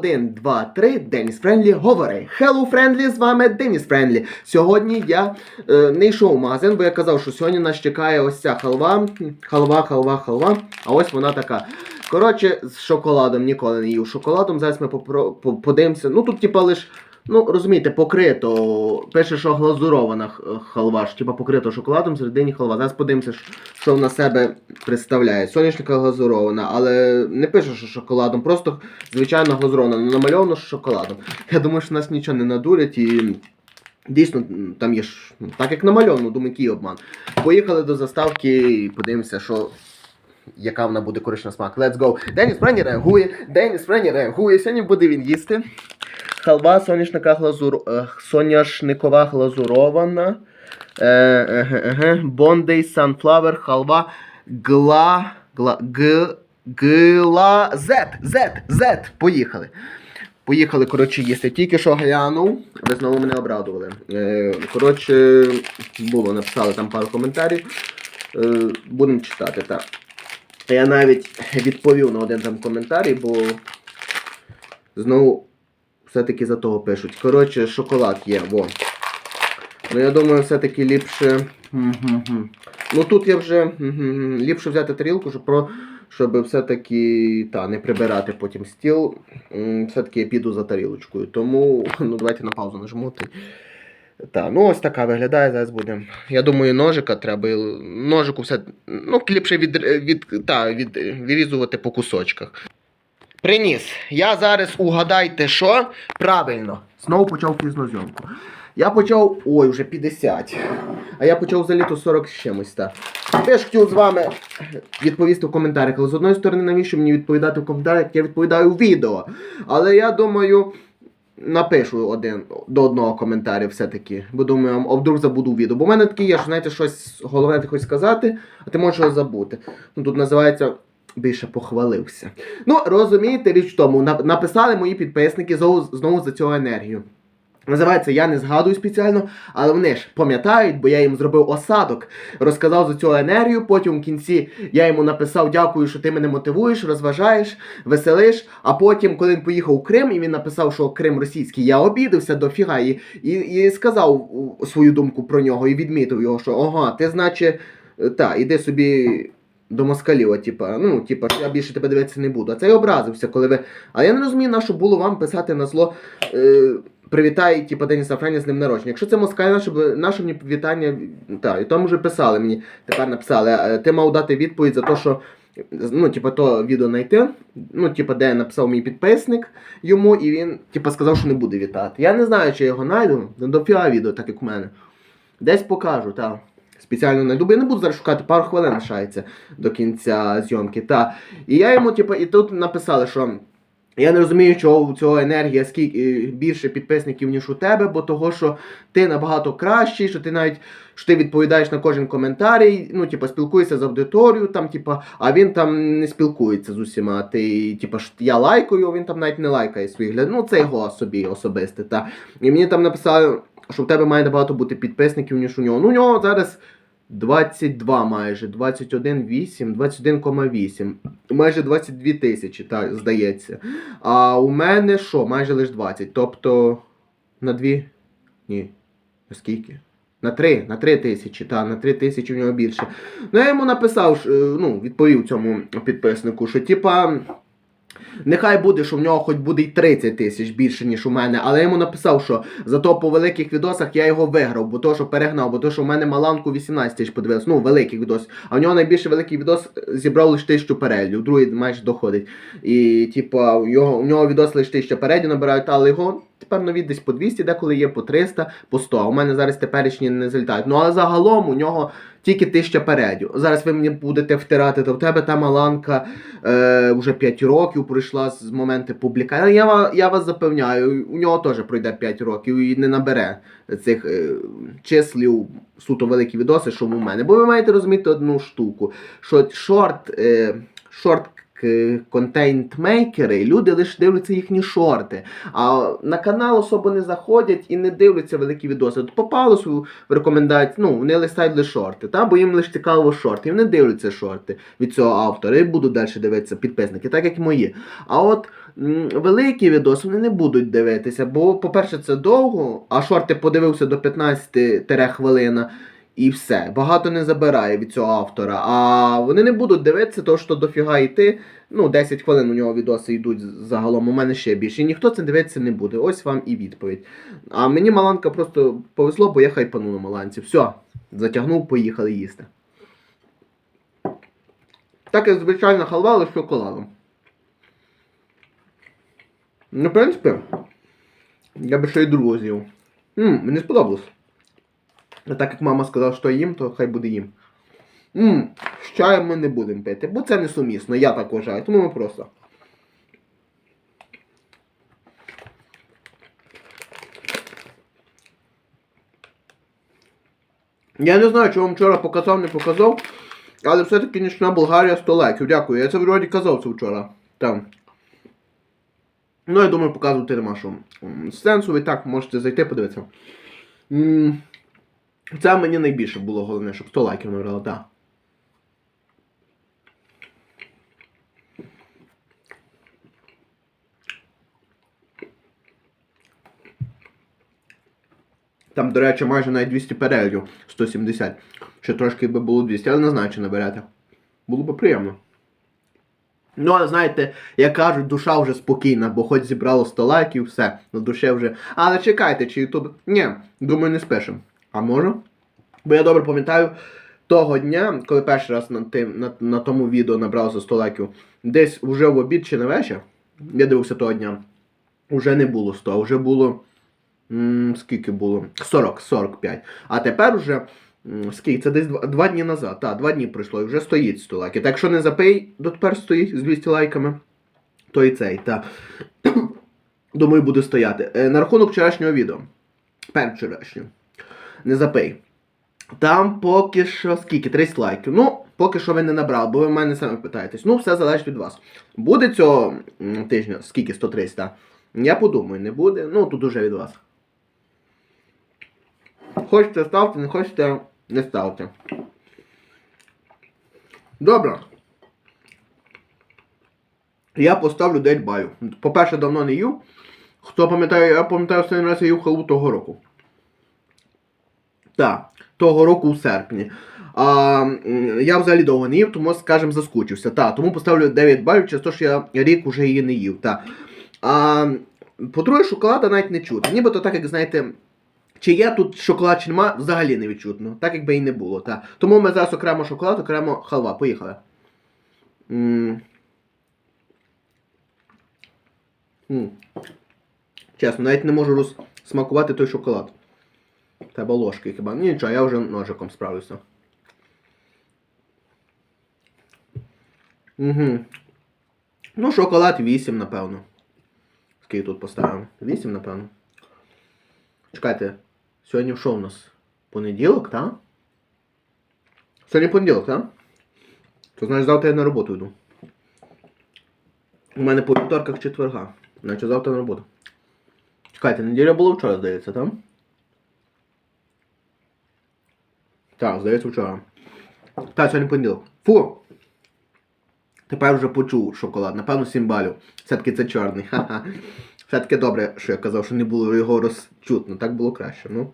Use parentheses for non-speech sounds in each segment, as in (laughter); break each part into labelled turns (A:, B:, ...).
A: Один, два, три, Деніс Френлі говори. Hello, Френлі, з вами Деніс Френдлі. Сьогодні я е, не йшов в магазин, бо я казав, що сьогодні нас чекає ось ця халва. Халва, халва, халва. А ось вона така. Коротше, з шоколадом ніколи не їв шоколадом. Зараз ми подивимося. Ну тут, типа, лиш. Ну, розумієте, покрито. Пише, що глазурована халва, ж, типа покрито шоколадом, всередині халва. Зараз подивимося, що- що вона себе представляє. Соняшника глазурована, але не пише, що шоколадом, просто звичайно глазурована, намальовано що шоколадом. Я думаю, що нас нічого не надурять і. Дійсно, там є ж ну, так як намальовано, думаю, який обман. Поїхали до заставки і подивимося, що. Яка вона буде корисна смак. Let's go. Деніс Френі реагує. Деніс Френі реагує. Сьогодні буде він їсти. Халва соняшника глазур... е, соняшникова глазурована. Е. Бондей Sunflower халва гла... гла... г... гла... зет, зет, зет. Поїхали. Поїхали, коротше, їсти. Тільки що глянув, ви знову мене обрадували. Е, коротше, було, написали там пару коментарів. Е, будемо читати, так. Я навіть відповів на один там коментарі, бо знову все-таки за того пишуть. Коротше, шоколад є, во. Ну я думаю, все-таки ліпше. Ну тут я вже ліпше взяти тарілку, щоб про. Щоб все-таки та, не прибирати потім стіл, все-таки я піду за тарілочкою. Тому ну, давайте на паузу нажму. ти. Та, ну ось така виглядає, зараз буде. Я думаю, ножика треба. Ножику все. Ну, ліпше від, від, та, від, відрізувати по кусочках. Приніс. Я зараз угадайте, що? Правильно. Знову почав пізнозйомку. Я почав. Ой, вже 50. А я почав взагалі то 40 з чимось. так. Теж хотів з вами відповісти в коментарях. Але з одної сторони, навіщо мені відповідати в коментарях, я відповідаю в відео. Але я думаю, напишу один до одного коментаря все-таки. Бо думаю, а вдруг забуду відео. Бо в мене таке є, що знаєте, щось з голови ти сказати, а ти можеш його забути. Ну тут називається. Більше похвалився. Ну, розумієте, річ в тому, написали мої підписники знову, знову за цю енергію. Називається Я не згадую спеціально, але вони ж пам'ятають, бо я їм зробив осадок, розказав за цю енергію. Потім в кінці я йому написав дякую, що ти мене мотивуєш, розважаєш, веселиш. А потім, коли він поїхав у Крим, і він написав, що Крим російський, я обідався до фіга і, і, і сказав свою думку про нього і відмітив його, що ага, ти значить, та, іди собі. До москаліва, типа, ну, типа, я більше тебе дивитися не буду. А це й образився, коли ви. А я не розумію, на що було вам писати на зло. Е, привітай, типа, Деніса Френя з ним народження. Якщо це москаль, наше, наше мені вітання, так, і там вже писали мені, тепер написали, е, ти мав дати відповідь за те, що. Ну, типа, то відео знайти, ну, типа, де написав мій підписник йому, і він, типа, сказав, що не буде вітати. Я не знаю, чи я його знайду, до фіга відео, так як у мене. Десь покажу, так. Спеціально знайду, бо я не буду зараз шукати, пару хвилин лишається до кінця зйомки. Та. І я йому, типа, і тут написали, що я не розумію, чого у цього енергія скільки більше підписників, ніж у тебе, бо того, що ти набагато кращий, що ти навіть що ти відповідаєш на кожен коментарій, ну, типа, спілкуєшся з аудиторією, там, типа, а він там не спілкується з усіма. Ти, типа, ж я лайкаю, а він там навіть не лайкає своїх глядачів. Ну, це його собі особисте. Та. І мені там написали, що в тебе має набагато бути підписників, ніж у нього. Ну, у нього зараз. 22 майже, 21,8, 21,8. Майже 22 тисячі, так, здається. А у мене що? Майже лише 20. Тобто на 2. Ні. На скільки? На 3, на 3 тисячі, так, на 3 тисячі в нього більше. Ну, я йому написав, е, ну, відповів цьому підписнику, що типа. Нехай буде, що в нього хоч буде й 30 тисяч більше, ніж у мене, але я йому написав, що зато по великих відосах я його виграв, бо то, що перегнав, бо то, що в мене Маланку 18 тисяч подивилось, ну, великих відос. А в нього найбільше великий відос зібрав лише тисячу переглядів, другий майже доходить. І, типа, у нього, у нього відос лише тисяча переглядів набирають, але його тепер нові десь по 200, деколи є по 300, по 100. А у мене зараз теперішні не залітають. Ну, але загалом у нього тільки тисяча передів. Зараз ви мені будете втирати, то в тебе та маланка е, вже 5 років пройшла з моменту публікації. Я, я вас запевняю, у нього теж пройде 5 років і не набере цих е, числів суто великі відоси, що у мене. Бо ви маєте розуміти одну штуку, що шорт, е, шорт к- контент-мейкери, люди лише дивляться їхні шорти. А на канал особо не заходять і не дивляться великі відоси. От попалось в рекомендації, ну, вони листають лише шорти, та? бо їм лише цікаво шорти. І вони дивляться шорти від цього автора і будуть далі дивитися підписники, так як мої. А от великі відоси вони не будуть дивитися, бо, по-перше, це довго, а шорти подивився до 15 хвилина. І все. Багато не забирає від цього автора. А вони не будуть дивитися, тому що дофіга йти. Ну, 10 хвилин у нього відоси йдуть загалом, у мене ще більше. І ніхто це дивитися не буде. Ось вам і відповідь. А мені Маланка просто повезло, бо я хайпану на Маланці. Все, затягнув, поїхали їсти. Так як звичайна халва, але з шоколадом. Ну, в принципі, я би ще й. Ммм, мені сподобалось. Так як мама сказала, що їм, то хай буде їм. Ммм, з чаєм ми не будемо пити, бо це несумісно, я так вважаю, тому ми просто. Я не знаю, чи вам вчора показав, не показав, але все-таки нічна Болгарія 100 лайків. Дякую. Я це вроді казав це вчора. Там. Ну, я думаю, показувати нема що. Сенсу, ви так можете зайти, подивитися. Це мені найбільше було головне, щоб 100 лайків набрало, так. Там, до речі, майже навіть 200 переглядів, 170. Ще трошки би було 200, але не знаю, чи наберете. Було б приємно. Ну, але знаєте, як кажуть, душа вже спокійна, бо хоч зібрало 100 лайків, все, на душі вже. Але чекайте, чи Ютуб. Ні, думаю, не спишем. А може? Бо я добре пам'ятаю того дня, коли перший раз на, тим, на, на тому відео набрав за 100 лайків, десь вже в обід чи на вечір, я дивився того дня, вже не було 100, а вже було. м, скільки було? 40, 45. А тепер вже. Скільки? Це десь два, два дні назад. Так, два дні пройшло і вже стоїть 100 лайків. Так якщо не запий, дотепер стоїть з 200 лайками, то і цей, та. Думаю, буде стояти. Е, на рахунок вчорашнього відео. Передвчорашнього. Не запий. Там поки що скільки? 30 лайків. Ну, поки що ви не набрали, бо ви в мене самі питаєтесь. Ну, все залежить від вас. Буде цього тижня, скільки? 130. Я подумаю, не буде. Ну, тут уже від вас. Хочете ставте, не хочете, не ставте. Добре. Я поставлю 9 балів. По-перше, давно не їв. Хто пам'ятає, я пам'ятаю, останній раз я їв халву того року. Так, того року у серпні. А, я взагалі довго не їв, тому, скажімо, заскучився. Так, тому поставлю 9 балів, через те, що я рік уже її не їв. Так. А, по-друге, шоколада навіть не чути. Нібито так, як знаєте, чи є тут шоколад, чи нема, взагалі не відчутно. Так якби і не було. Так. Тому ми зараз окремо шоколад, окремо халва. Поїхали. М. М. Чесно, навіть не можу розсмакувати той шоколад. Треба ложки хіба. Нічого, я вже ножиком справлюся. Угу. Ну, шоколад 8, напевно. Скільки тут поставимо? 8, напевно. Чекайте, сьогодні що у нас? Понеділок, так? Сьогодні понеділок, так? То значить завтра я на роботу йду. У мене по вівторках четверга. Значить завтра на роботу. Чекайте, неділя була вчора, здається, так? Так, здається, вчора. Так, сьогодні понеділок. Фу! Тепер вже почув шоколад. Напевно, 7 балів. Все-таки це чорний. Ха-ха. Все-таки добре, що я казав, що не було його розчутно. Так було краще. Ну.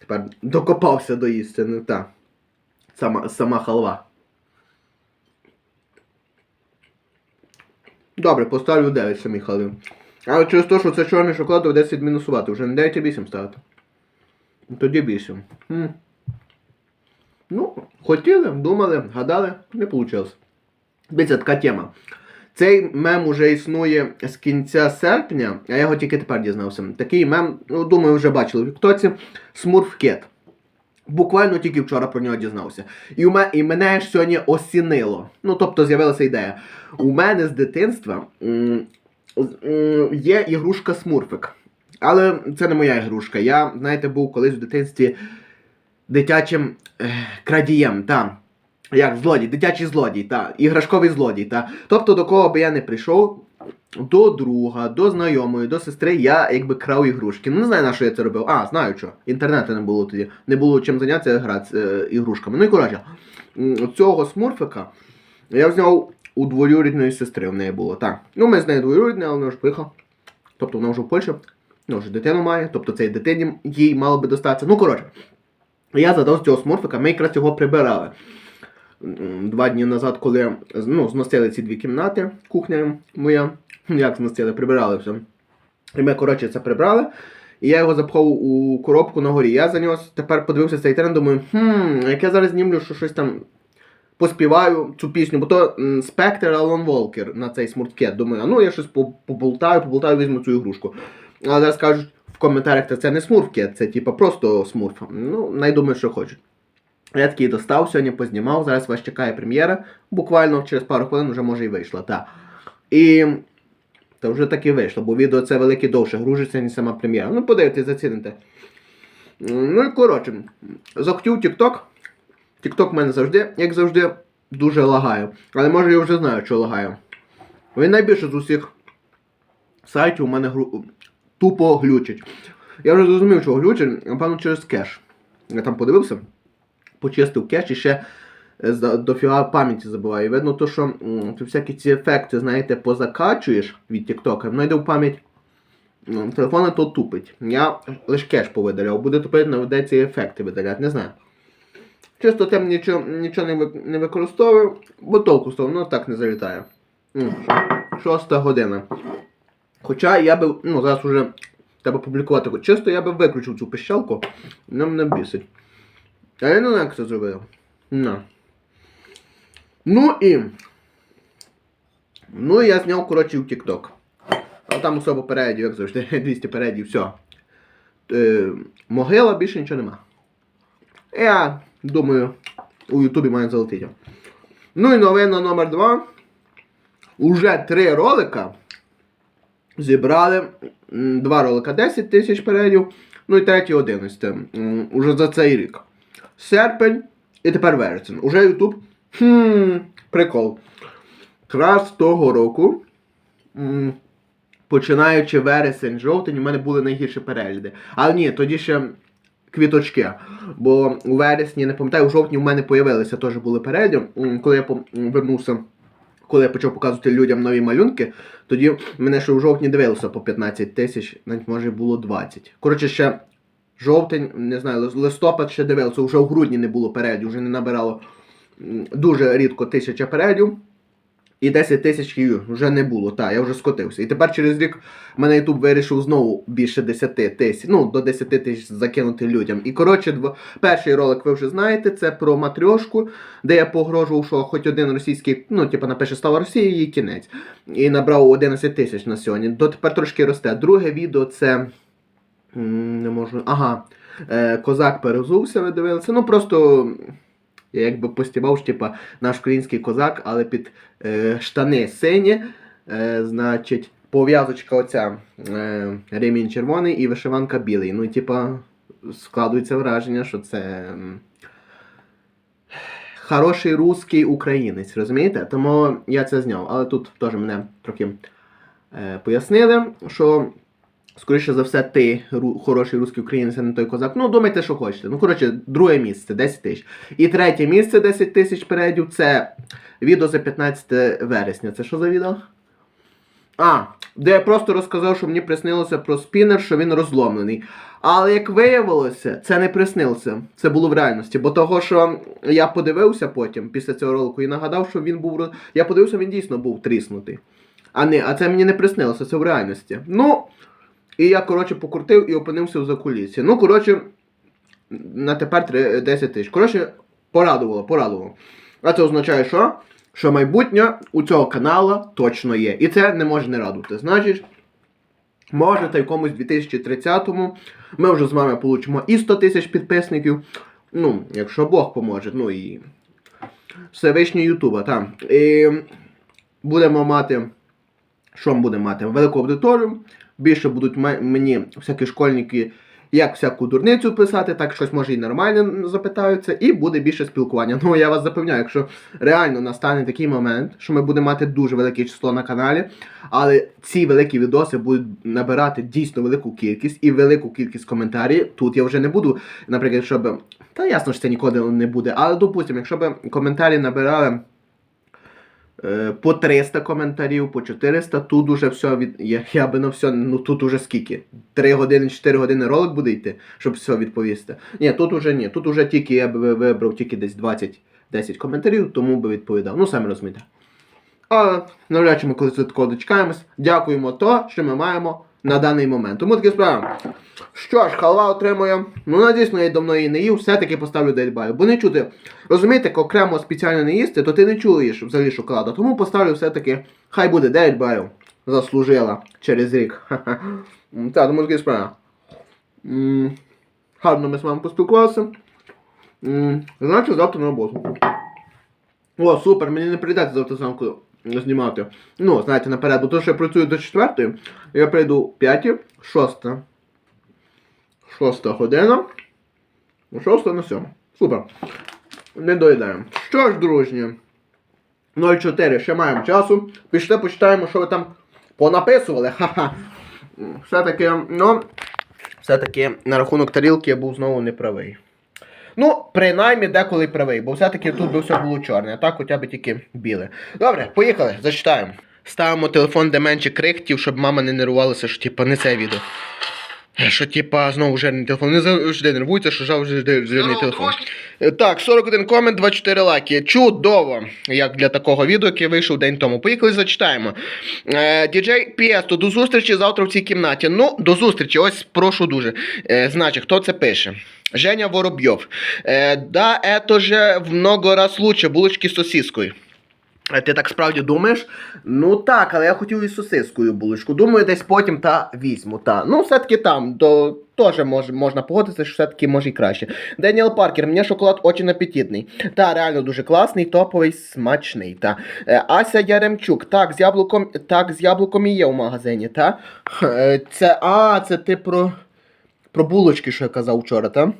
A: Тепер докопався до істини. Так. Сама, сама халва. Добре, поставлю 9 самі халви. Але через те, що це чорний шоколад, доведеться відмінусувати. Вже не 9 а 8 ставити. Тоді 8. Хм. Ну, хотіли, думали, гадали, не вийшло. Дивіться, така тема. Цей мем уже існує з кінця серпня, а я його тільки тепер дізнався. Такий мем, ну, думаю, вже бачили в Тіктоці, Смурфкет. Буквально тільки вчора про нього дізнався. І, у мене, і мене ж сьогодні осінило. Ну, тобто з'явилася ідея. У мене з дитинства м, м, є ігрушка Смурфик. Але це не моя ігрушка. Я, знаєте, був колись в дитинстві дитячим крадієм. Там. Як злодій, дитячий злодій, та, іграшковий злодій, та. Тобто до кого би я не прийшов, до друга, до знайомої, до сестри, я якби крав ігрушки. Ну не знаю на що я це робив. А, знаю що. Інтернету не було тоді. Не було чим зайнятися грати е, ігрушками. Ну і коротше, цього смурфика я взяв у двоюрідної сестри. В неї було. Так. Ну ми з нею двоюрідні, але вона вже поїхала. Тобто вона вже в Польщі. Ну, вже дитину має, тобто цей дитині їй мало би достатися. Ну, коротше. Я задав з цього смурфика, ми якраз його прибирали. Два дні назад, коли ну, зносили ці дві кімнати, кухня моя, як зносили, прибирали все. І ми, коротше, це прибрали. І я його запхав у коробку на горі. Я за тепер подивився цей тренд, думаю, хм, як я зараз знімлю, що щось там поспіваю цю пісню, бо то Спектр Алон Волкер на цей смурткет. Думаю, а ну я щось поболтаю, поболтаю, візьму цю ігрушку. Але зараз кажуть в коментарях, що це не смурфкет, це типа просто смурф. Ну, найдумаю, що хочуть. Я такий достав, сьогодні познімав, зараз вас чекає прем'єра. Буквально через пару хвилин вже може і вийшла. Та. І та вже таки вийшло, бо відео це велике довше гружиться, ніж сама прем'єра. Ну, подивитесь, заціните. Ну і коротше, захотів TikTok. TikTok в мене завжди, як завжди, дуже лагає. Але може я вже знаю, що лагає. Він найбільше з усіх сайтів у мене гру... тупо глючить. Я вже зрозумів, що глючить, напевно, через кеш. Я там подивився, почистив кеш і ще е, дофіга пам'яті забуваю. І видно, то, що ти всякі ці ефекти, знаєте, позакачуєш від TikTok, воно йде в пам'ять ну, телефона, то тупить. Я лише кеш повидаляв, буде тупити, наведеться і ефекти видаляти, не знаю. Чисто тим нічого, нічого не, ви- не використовую, бо толку з того, воно так не залітає. Шоста година. Хоча я би, ну зараз уже треба публікувати. Чисто я би виключив цю пищалку, вона мене бісить. А я не знаю, як це зробив. На. Ну і. Ну і я зняв, коротше, в TikTok. А там особо передів, як завжди, (laughs) 200 передів, все. Е, могила більше нічого нема. Я думаю, у Ютубі має залетіти. Ну і новина номер 2. Уже три ролика зібрали. Два ролика 10 тисяч переглядів, ну і третій 11. Уже за цей рік. Серпень і тепер вересень. Уже Ютуб. Хм, прикол. Якраз того року. Починаючи вересень, жовтень, у мене були найгірші перегляди. Але ні, тоді ще квіточки. Бо у вересні, не пам'ятаю, у жовтні в мене появилися теж були перегляди. Коли я по- м, вернувся, коли я почав показувати людям нові малюнки, тоді мене ще у жовтні дивилося по 15 тисяч, навіть може було 20. Коротше, ще жовтень, не знаю, листопад ще дивився, вже в грудні не було передів, вже не набирало дуже рідко тисяча переглядів. І 10 тисяч її вже не було, так, я вже скотився. І тепер через рік мене YouTube вирішив знову більше 10 тисяч, ну, до 10 тисяч закинути людям. І коротше, дво... перший ролик ви вже знаєте, це про матрьошку, де я погрожував, що хоч один російський, ну, типу, напише Слава Росії, її кінець. І набрав 11 тисяч на сьогодні. Дотепер трошки росте. Друге відео це. Не можу. Ага. Е, Козак перезувся, ви дивилися. Ну просто. Я якби постібав, типа наш український козак, але під е, штани сині, е, значить, пов'язочка оця е, ремінь червоний і вишиванка білий. Ну, типа, складується враження, що це хороший русський українець, розумієте? Тому я це зняв. Але тут теж мене трохи е, пояснили, що. Скоріше за все, ти хороший русський українець, а не той козак. Ну, думайте, що хочете. Ну, коротше, друге місце 10 тисяч. І третє місце 10 тисяч передів це відео за 15 вересня. Це що за відео? А, де я просто розказав, що мені приснилося про спінер, що він розломлений. Але як виявилося, це не приснилося. Це було в реальності. Бо того, що я подивився потім, після цього ролику, і нагадав, що він був. Я подивився, він дійсно був тріснутий. А не, а це мені не приснилося, це в реальності. Ну. І я, коротше, покрутив і опинився в закулісі. Ну, коротше, на тепер три- 10 тисяч. Коротше, порадувало, порадувало. А це означає, що? Що майбутнє у цього каналу точно є. І це не може не радувати. Значить, може, та якомусь 2030-му ми вже з вами получимо і 100 тисяч підписників. Ну, якщо Бог поможе, ну і Всевишній Ютуба, там. І будемо мати. Що ми будемо мати? Велику аудиторію. Більше будуть мені всякі школьники як всяку дурницю писати, так щось може і нормально запитаються, і буде більше спілкування. Ну я вас запевняю, якщо реально настане такий момент, що ми будемо мати дуже велике число на каналі, але ці великі відоси будуть набирати дійсно велику кількість і велику кількість коментарів. Тут я вже не буду, наприклад, щоб. Та ясно, що це ніколи не буде. Але допустимо, якщо б коментарі набирали. Е, По 300 коментарів, по 400, тут уже все від. Я, я би на все, ну тут уже скільки? 3 години, 4 години ролик буде йти, щоб все відповісти. Ні, тут уже ні. Тут уже тільки я би вибрав тільки десь 20 10 коментарів, тому би відповідав. Ну, самі розумієте. А навряд чи ми колись до такого. Дякуємо то, що ми маємо на даний момент. Тому таке справа. Що ж, халва отримує. Ну, надійсно, я давно її не їв, все-таки поставлю 9 балів. Бо не чути. Розумієте, як окремо спеціально не їсти, то ти не чуєш взагалі шоколаду. Тому поставлю все-таки, хай буде 9 балів. Заслужила через рік. Так, тому таке справа. Гарно ми з вами поспілкувалися. Значить, завтра на роботу. О, супер, мені не прийдеться завтра зранку знімати. Ну, знаєте, наперед, бо то, що я працюю до 4, я прийду 5, 6. 6 година. 6 на 7. Супер. Не доїдаємо. Що ж, дружні, 04, ще маємо часу. Пішли, почитаємо, що ви там понаписували. Ха-ха. Все-таки, ну, все-таки на рахунок тарілки я був знову неправий. Ну, принаймні деколи правий, бо все-таки тут би все було чорне, а так хоча б тільки біле. Добре, поїхали, зачитаємо. Ставимо телефон, де менше крихтів, щоб мама не нервувалася, що типа не це відео. Що типа знову жирний телефон. Не завжди нервується, що завжди жирний телефон. Е, Так, 41 комент, 24 лайки. Чудово! Як для такого відео, яке вийшов день тому. Поїхали, зачитаємо. Е, Діджей Піесто, до зустрічі завтра в цій кімнаті. Ну, до зустрічі, ось прошу дуже. Е, значить, хто це пише? Женя Воробйов. Е, да, это же в много раз лучше булочки з сосискою. Ти так справді думаєш? Ну так, але я хотів із сосискою булочку. Думаю, десь потім та візьму. Та. Ну, все-таки там до... теж мож, можна погодитися, що все-таки може і краще. Деніел Паркер, мені шоколад очень апетитний. Та, реально дуже класний, топовий, смачний. Та. Е, Ася Яремчук, так, з яблуком, так, з яблуком і є в магазині, та? Е, Це, а, це ти про, про булочки, що я казав вчора, та?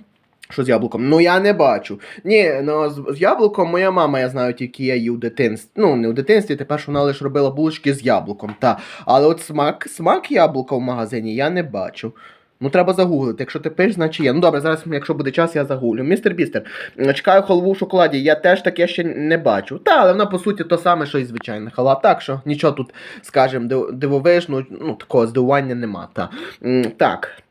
A: Що з яблуком? Ну я не бачу. Ні, ну з, з яблуком моя мама, я знаю, тільки я її в дитинстві. Ну, не в дитинстві, тепер вона лише робила булочки з яблуком. Та. Але от смак, смак яблука в магазині я не бачу. Ну, треба загуглити. Якщо ти пишеш, значить є. Ну добре, зараз, якщо буде час, я загуглю. Містер Бістер, чекаю халву в шоколаді. Я теж таке ще не бачу. Та, але вона по суті то саме, що і звичайна халва. Так що нічого тут, скажімо, дивовижного, ну такого здивування нема. Та. Так.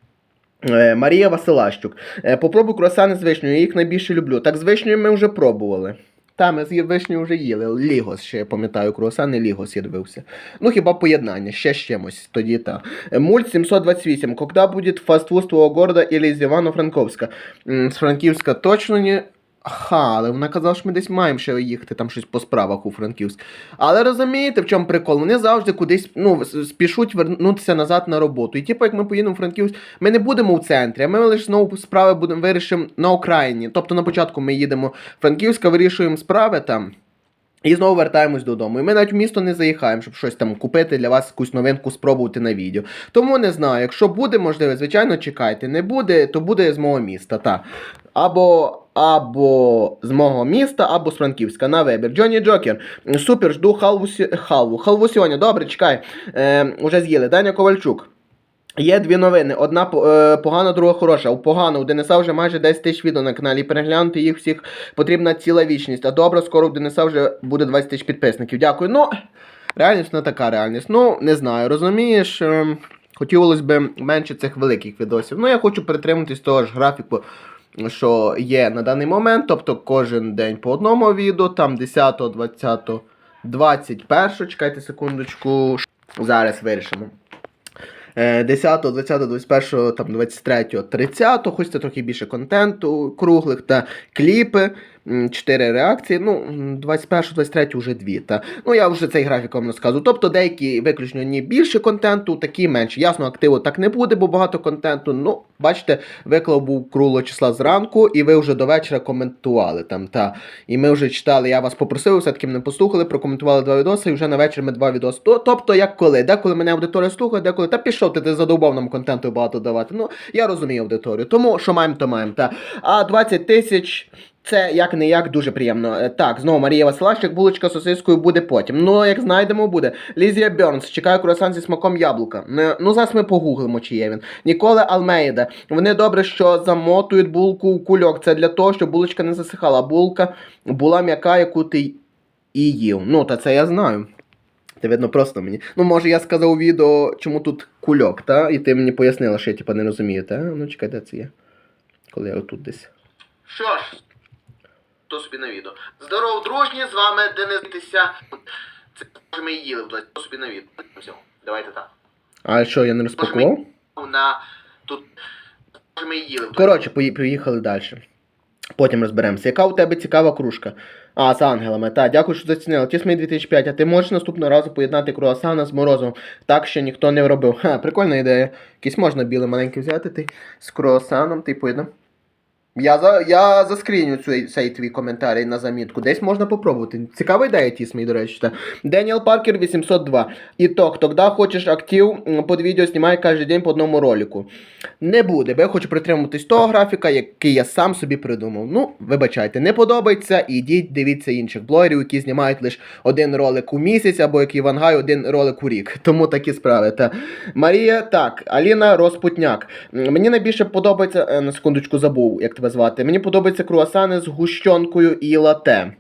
A: Е, Марія Василащук. Е, Попробуй круасани з вишнею, я їх найбільше люблю. Так з вишнею ми вже пробували. Та, ми з вишнею вже їли. Лігос, ще я пам'ятаю, круасани Лігос я дивився. Ну хіба поєднання, ще з чимось, тоді та. Е, Мульт 728. Когда будет фастфуд твого города или з Івано-Франковська? З Франківська точно не. Ха, але вона казала, що ми десь маємо ще їхати там щось по справах у Франківськ. Але розумієте, в чому прикол? Вони завжди кудись ну, спішуть вернутися назад на роботу. І типу, як ми поїдемо в Франківськ, ми не будемо в центрі, а ми лише знову справи будемо вирішимо на окраїні. Тобто на початку ми їдемо в Франківська, вирішуємо справи там. І знову вертаємось додому. І ми навіть в місто не заїхаємо, щоб щось там купити для вас якусь новинку спробувати на відео. Тому не знаю, якщо буде можливо, звичайно, чекайте. Не буде, то буде з мого міста. Та. Або, або з мого міста, або з Франківська на вибір. Джонні Джокер. Супер, жду халву, халву. Халву сьогодні, добре, чекай. Е, уже з'їли. Даня Ковальчук. Є дві новини. Одна е, погана, друга хороша. У погано, у Дениса вже майже 10 тисяч відео на каналі. Переглянути їх всіх потрібна ціла вічність. А добре, скоро у Дениса вже буде 20 тисяч підписників. Дякую. Ну, реальність не така реальність. Ну, не знаю, розумієш. ем, Хотілося б менше цих великих відосів. Ну, я хочу притримуватись того ж графіку, що є на даний момент. Тобто кожен день по одному відео, там 10, 20, 21, чекайте секундочку. Зараз вирішимо. Е, 10, 20, 21, там 23, 30, хочеться трохи більше контенту, круглих та кліпи. 4 реакції. Ну, 21-23 вже 2. Та. Ну, я вже цей графік вам розказую. Тобто деякі виключно ні більше контенту, такі менше. Ясно, активу так не буде, бо багато контенту. Ну, бачите, виклав був круглого числа зранку, і ви вже до вечора коментували там. Та. І ми вже читали, я вас попросив, все-таки мене послухали, прокоментували два відоси, і вже на вечір ми два відоси. То- Тобто, як коли? Деколи мене аудиторія слухає, деколи та пішов ти, ти задовбав нам контенту багато давати. Ну, я розумію аудиторію. Тому що маємо, то маємо. Та. А 20 тисяч. Це як не як дуже приємно. Е, Так, знову Марія Василащик, булочка з сосискою буде потім. Ну, як знайдемо, буде. Лізія Бернс, чекаю круасан зі смаком яблука. Ну, зараз ми погуглимо, чи є він. Ніколи Алмейда. Вони добре, що замотують булку у кульок. Це для того, щоб булочка не засихала. Булка була м'яка, яку ти і їв. Ну, та це я знаю. Це видно просто мені. Ну, може, я сказав у відео, чому тут кульок, та? І ти мені пояснила, що я типа не розумію, та? Ну, чекай, де це є? Коли я отут десь. Що ж, то собі на відео. Здоров, дружні, з вами Денис Тися. Це ми їли вдалося, то собі на відео. Все, давайте так. А що, я не розпакував? На тут ми їли. Коротше, пої- поїхали далі. Потім розберемося. Яка у тебе цікава кружка? А, з ангелами. Так, дякую, що зацінили. Тісмей 2005, а ти можеш наступного разу поєднати круасана з морозом. Так, що ніхто не робив. Ха, прикольна ідея. Якийсь можна біле маленьке взяти ти з круасаном, ти поєднав. Я за я заскріню цей, цей твій коментарій на замітку. Десь можна попробувати. Цікава ідея, Тісмій, до речі. Та. Деніел Паркер 802. Ітог, тогда хочеш актив під відео знімай кожен день по одному ролику. Не буде, бо я хочу притримуватись того графіка, який я сам собі придумав. Ну, вибачайте, не подобається, ідіть, дивіться інших блогерів, які знімають лише один ролик у місяць, або як Івангай, один ролик у рік. Тому такі справи. Та. Марія, так, Аліна Розпутняк. Мені найбільше подобається, е, на секундочку забув, як тебе звати. Мені подобаються круасани з гущонкою і лате.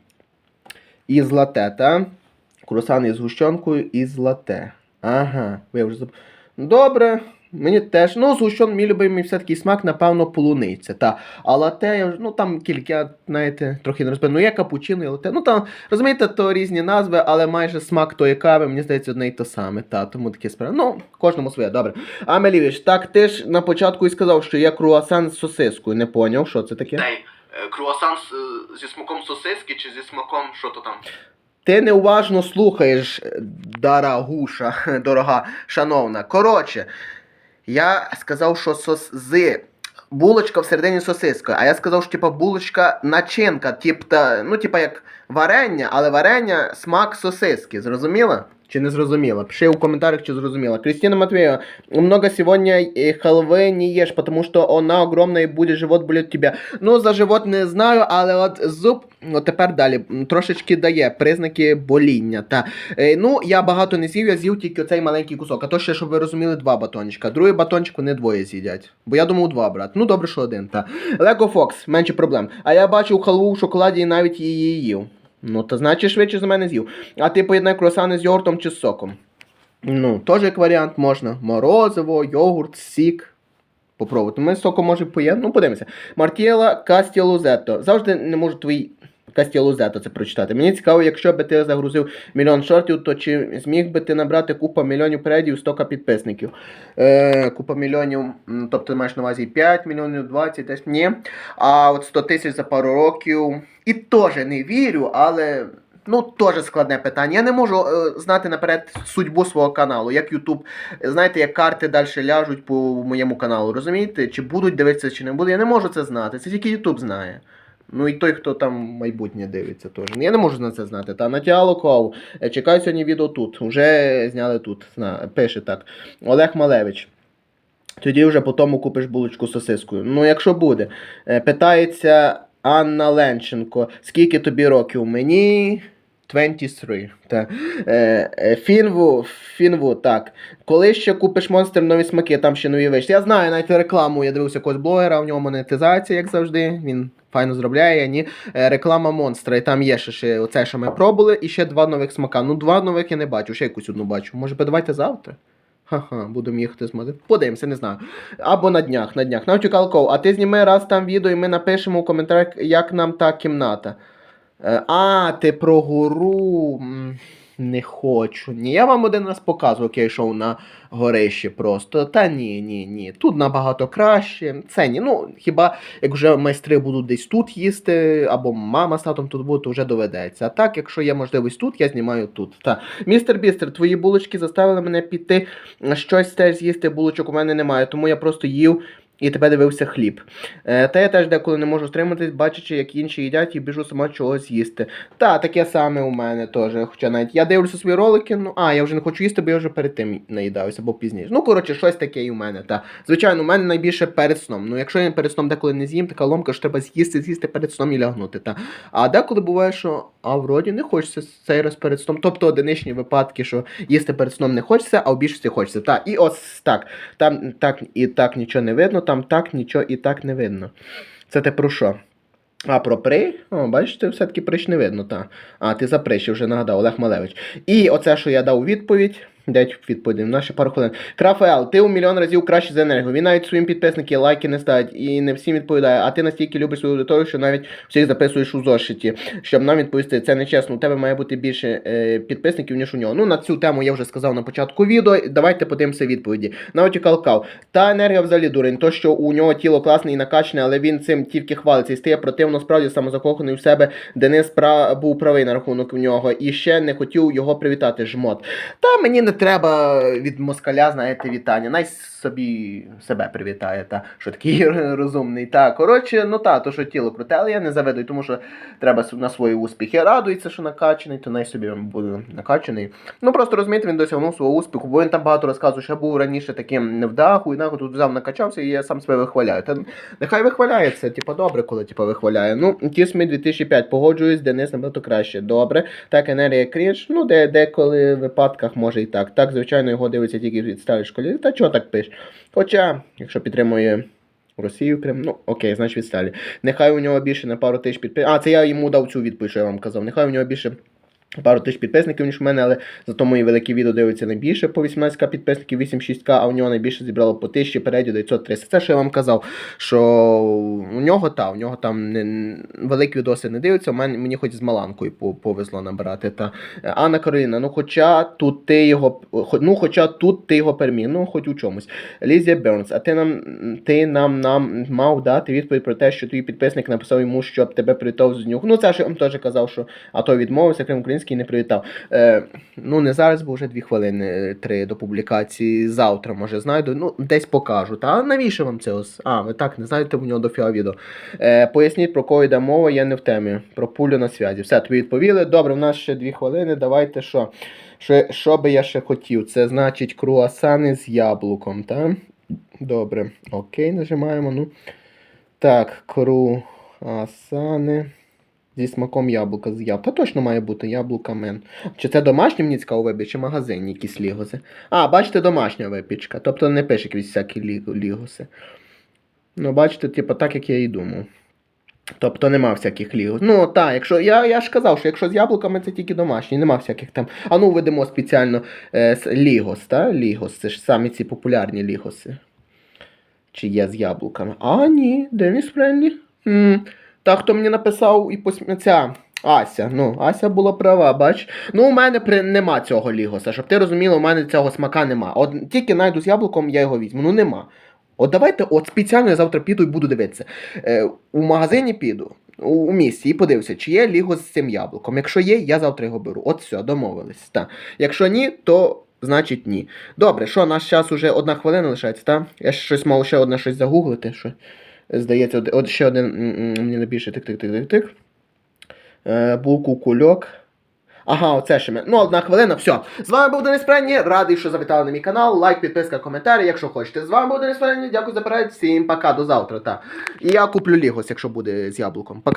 A: І з лате, та? Круасани з гущонкою і з лате. Ага, ви вже заб... Добре. Мені теж, ну, згущен, мій любимий все-таки смак, напевно, полуниця. Та. А лате, я ну там кілька, знаєте, трохи не розбив. Ну, є капучино і лате. Ну там, розумієте, то різні назви, але майже смак тої кави, мені здається, одне й те саме. Та, тому такі справи. Ну, кожному своє, добре. А так ти ж на початку і сказав, що є круасан з сосискою. Не поняв, що це таке?
B: Цей е, круасан е, зі смаком сосиски чи зі смаком що то там?
A: Ти неуважно слухаєш, дорогуша, (laughs) дорога, шановна. Коротше, я сказав, що сос з булочка всередині сосиска, а я сказав, що типа булочка начинка, тип, ну, типа як варення, але варення смак сосиски. Зрозуміла? Чи не зрозуміла? Пиши у коментарях, чи зрозуміла. Кристина Матвеева, много сегодня э, халвы не ешь, потому что она огромная и будет живот болеть тебя. Ну, за живот не знаю, але от зуб, ну тепер далі, трошечки дає признаки боління. Та. Е, ну, я багато не з'їв, я з'їв тільки оцей маленький кусок. А то ще, щоб ви розуміли, два батончика. Другий батончик вони двоє з'їдять. Бо я думав два брати. Ну, добре, що один. Та. Лего Фокс, менше проблем. А я бачив халву в шоколаді і навіть її їв. Ну, то значить швидше за мене з'їв. А ти поєднай круасани з йогуртом чи з соком. Ну, теж як варіант можна. Морозиво, йогурт, сік. Попробувати. Ми з соком може поєднати. Ну, подивимося. Мартіела Кастілузетто. Завжди не можу твій Кастілузетто це прочитати. Мені цікаво, якщо би ти загрузив мільйон шортів, то чи зміг би ти набрати купа мільйонів передів 100 підписників? Е, купа мільйонів, тобто ти маєш на увазі 5 мільйонів, 20, десь ні. А от 100 тисяч за пару років. І теж не вірю, але. Ну, теж складне питання. Я не можу е, знати наперед судьбу свого каналу, як Ютуб, знаєте, як карти далі ляжуть по моєму каналу. Розумієте? Чи будуть дивитися, чи не будуть. Я не можу це знати. Це тільки Ютуб знає. Ну і той, хто там майбутнє дивиться теж. Я не можу на це знати. Та Натіало Ков. Е, Чекаю сьогодні відео тут. Уже зняли тут. Зна- Пише так. Олег Малевич. Тоді вже по тому купиш булочку з сосискою. Ну, якщо буде. Е, Питається Анна Ленченко. Скільки тобі років? Мені 23. Та. Е, Фінву, Фінву, так. Коли ще купиш монстр нові смаки, там ще нові вийшли. Я знаю навіть рекламу, я дивився якогось блогера, в нього монетизація, як завжди. Він файно зробляє, ні. Е, реклама монстра. І там є ще, ще оце, що ми пробували, і ще два нових смака. Ну, два нових я не бачу, ще якусь одну бачу. Може, давайте завтра? Ха-ха, будемо їхати з моди. Подивимося, не знаю. Або на днях, на днях. Навчу Калков, а ти зніми раз там відео і ми напишемо у коментарях, як нам та кімната. Е, а, ти про гору. Не хочу. Ні, я вам один раз показував, як я йшов на горище просто. Та ні, ні, ні. Тут набагато краще. Це ні. Ну, хіба як вже майстри будуть десь тут їсти, або мама з татом тут будуть, то вже доведеться. А так, якщо є можливість тут, я знімаю тут. Та. Містер Бістер, твої булочки заставили мене піти щось теж з'їсти. Булочок у мене немає, тому я просто їв. І тебе дивився хліб. Е, та я теж деколи не можу стриматись, бачачи, як інші їдять, і біжу сама чогось їсти. Та, таке саме у мене теж. Хоча навіть я дивлюся свої ролики, ну а я вже не хочу їсти, бо я вже перед тим наїдався, або пізніше. Ну, коротше, щось таке і у мене. Та. Звичайно, у мене найбільше перед сном. Ну, якщо я перед сном деколи не з'їм, така ломка, що треба з'їсти, з'їсти перед сном і лягнути. Та. А деколи буває, що а вроді не хочеться цей раз перед сном. Тобто одиничні випадки, що їсти перед сном не хочеться, а в більшості хочеться. Та. І ось так. Там так і так нічого не видно, там так нічого і так не видно. Це те про що? А про при? О, бачите, все-таки прищ не видно, та. А, ти за прищ, вже нагадав, Олег Малевич. І оце, що я дав відповідь. Дайте відповідь, на ще пару хвилин. Крафаел, ти у мільйон разів краще за енергію. Він навіть своїм підписникам лайки не ставить і не всім відповідає. А ти настільки любиш свою аудиторію, що навіть всіх записуєш у зошиті, щоб нам відповісти. Це не чесно. У тебе має бути більше е, підписників, ніж у нього. Ну, на цю тему я вже сказав на початку відео. Давайте подивимося відповіді. Навіть Калкав. Та енергія взагалі дурень. То, що у нього тіло класне і накачане, але він цим тільки хвалиться і стає противно, справді самозакоханий в себе. Денис пра... був правий на рахунок в нього. І ще не хотів його привітати. Жмот. Та мені не треба від москаля, знаєте, вітання. Най собі себе привітає, та що такий (laughs) розумний. Та коротше, ну та, то що тіло круте, але я не завидую, тому що треба на свої успіхи. Радується, що накачаний, то най собі буде накачаний. Ну просто розумієте, він досягнув свого успіху, бо він там багато розказує, що я був раніше таким невдаху, і нахуй тут взяв накачався, і я сам себе вихваляю. Та нехай вихваляється, типа добре, коли типа вихваляє. Ну, Тісмі 2005, погоджуюсь, Денис набагато краще. Добре. Так, енергія крінж, ну де деколи в випадках може і так. Так, звичайно, його дивиться тільки старих школі. Та чого так пиш? Хоча, якщо підтримує. Росію, Крим, ну окей, значить відсталі. Нехай у нього більше на пару тисяч підписників. А, це я йому дав цю відповідь, я вам казав. Нехай у нього більше пару тисяч підписників, ніж у мене, але зато мої великі відео дивиться найбільше по 18к підписників, 8-6к, а у нього найбільше зібрало по 1000 передів 930. Це що я вам казав, що у нього та, у нього там не, великі відоси не дивляться, у мене мені хоч з Маланкою повезло набирати. Та. Анна Кароліна, ну хоча тут ти його, ну хоча тут ти його переміг, ну хоч у чомусь. Лізія Бернс, а ти нам ти нам, нам мав дати відповідь про те, що твій підписник написав йому, щоб тебе привітав з нюх. Ну це ж я вам теж казав, що а той відмовився, Крим Український не привітав. Е, ну не зараз, бо вже дві хвилини е, три до публікації. Завтра, може, знайду. Ну, десь покажу. Та навіщо вам це? А, ви так не знаєте, в нього дофіга відео. Е, поясніть, про кого йде мова, я не в темі. Про пулю на связі. Все, тобі відповіли. Добре, в нас ще дві хвилини. Давайте що? Що, що би я ще хотів? Це значить круасани з яблуком, так? Добре. Окей, нажимаємо. Ну. Так, круасани. Зі смаком яблука з яб. Та точно має бути яблука мен. Чи це домашня мені цікаво вибір, чи магазинні якісь лігоси? А, бачите, домашня випічка. Тобто не пише якісь всякі лігоси. Ну, бачите, типу, так як я і думав. Тобто нема всяких лігос. Ну так, якщо я, я ж казав, що якщо з яблуками це тільки домашні, нема всяких там. А ну ведемо спеціально е, лігос, та? Лігос, це ж самі ці популярні лігоси. Чи є з яблуками? А, ні, Деніс Френлі. Та хто мені написав і посмі... ця Ася. Ну, Ася була права, бач. Ну, у мене при... нема цього лігоса. Щоб ти розуміла, у мене цього смака нема. От тільки найду з яблуком, я його візьму. Ну нема. От давайте, от спеціально я завтра піду і буду дивитися. Е, у магазині піду, у, у місті, і подивлюся, чи є лігос з цим яблуком. Якщо є, я завтра його беру. От все, домовились. Та. Якщо ні, то значить ні. Добре, що, наш час уже одна хвилина лишається, так? Я щось мав ще одне щось загуглити. Що, здається, от ще один мені найбільше тик-тик-тик-тик-тик. Е, булку кульок. Ага, оце ще ми. Ну, одна хвилина, все. З вами був Денис Пренні. Радий, що завітали на мій канал. Лайк, підписка, коментар, якщо хочете. З вами був Денис Пренні. Дякую за перегляд. Всім пока, до завтра. Та. І я куплю лігос, якщо буде з яблуком. Пока.